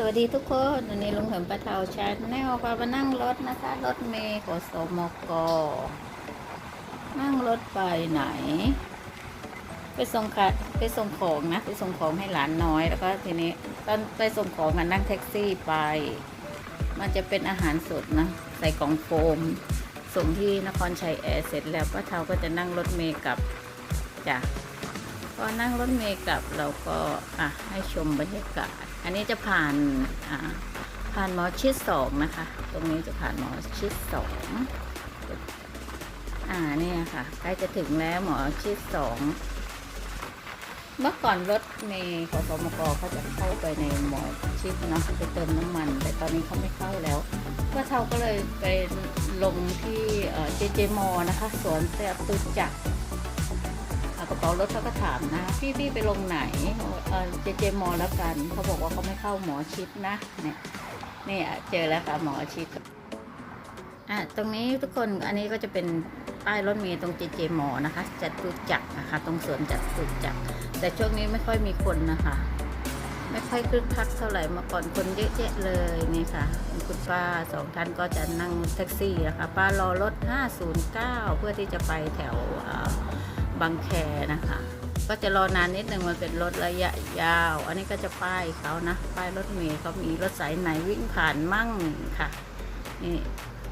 สวัสดีทุกคนวันนี้ลุงเหิมปะเทาชาแนลพามานั่งรถนะคะ รถเมย์ขอสมกนั่งรถไปไหน ไปส่งค่ะไปส่งของนะ ไปส่งของให้หลานน้อยแล้วก็ทีนี้ตอนไปส่งของกันนั่งแท็กซี่ไป มันจะเป็นอาหารสดนะ ใส่กล่องโฟม ส่งที่นครชัยแอร์เสร็จแล้วป้าเทาก็จะนั่งรถเมย์กลับจ้ะ พอนั่งรถเมล์กลับเราก็อะให้ชมบรรยากาศ อันนี้จะผ่านอ่าผ่านหมอชิดสองนะคะ ตรงนี้จะผ่านหมอชิดสองอ่าเนี่ยค่ะใกล้จะถึงแล้วหมอชิดสองเมื่อก่อนรถเมล์ขอสมกเขาจะเข้าไปในหมอชิดเนาะไปเติมน้ำมัน แต่ตอนนี้เขาไม่เข้าแล้วก็เท่าก็เลยไปลงที่เจเจมอนะคะสวนเตตุจักร กระเป๋ารถเขาก็ถามนะ พี่พี่ไปลงไหนเออเจเจมอแล้วกัน เขาบอกว่าเขาไม่เข้าหมอชิดนะ เนี่ยนี่เจอแล้วค่ะหมอชิดอะตรงนี้ทุกคนอันนี้ก็จะเป็นป้ายรถเมล์ตรงเจเจมอนะคะจัดตุจักรนะคะ ตรงสวนจัดตุจักรแต่ช่วงนี้ไม่ค่อยมีคนนะคะ ไม่ค่อยคึกคักเท่าไหร่เมื่อก่อนคนเยอะแยะเลยนี่ค่ะคุณป้าสองท่านก็จะนั่งแท็กซี่นะคะป้ารอรถ 509 เพื่อที่จะไปแถวอ่า บางแคนะคะ ก็จะรอนานนิดนึงมันเป็นรถระยะยาว อันนี้ก็จะป้ายเขานะ ป้ายรถเมล์เขามีรถสายไหนวิ่งผ่านมั่งค่ะนี่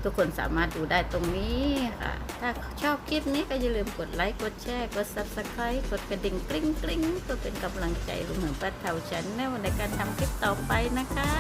ทุกคนสามารถดูได้ตรงนี้ค่ะ ถ้าชอบคลิปนี้ก็อย่าลืมกดไลค์ กดแชร์ กด subscribe กดกระดิ่งกริ๊งกริ๊งเพื่อเป็นกำลังใจลุงหมือนป้าเทาฉันแนในการทำคลิปต่อไปนะคะ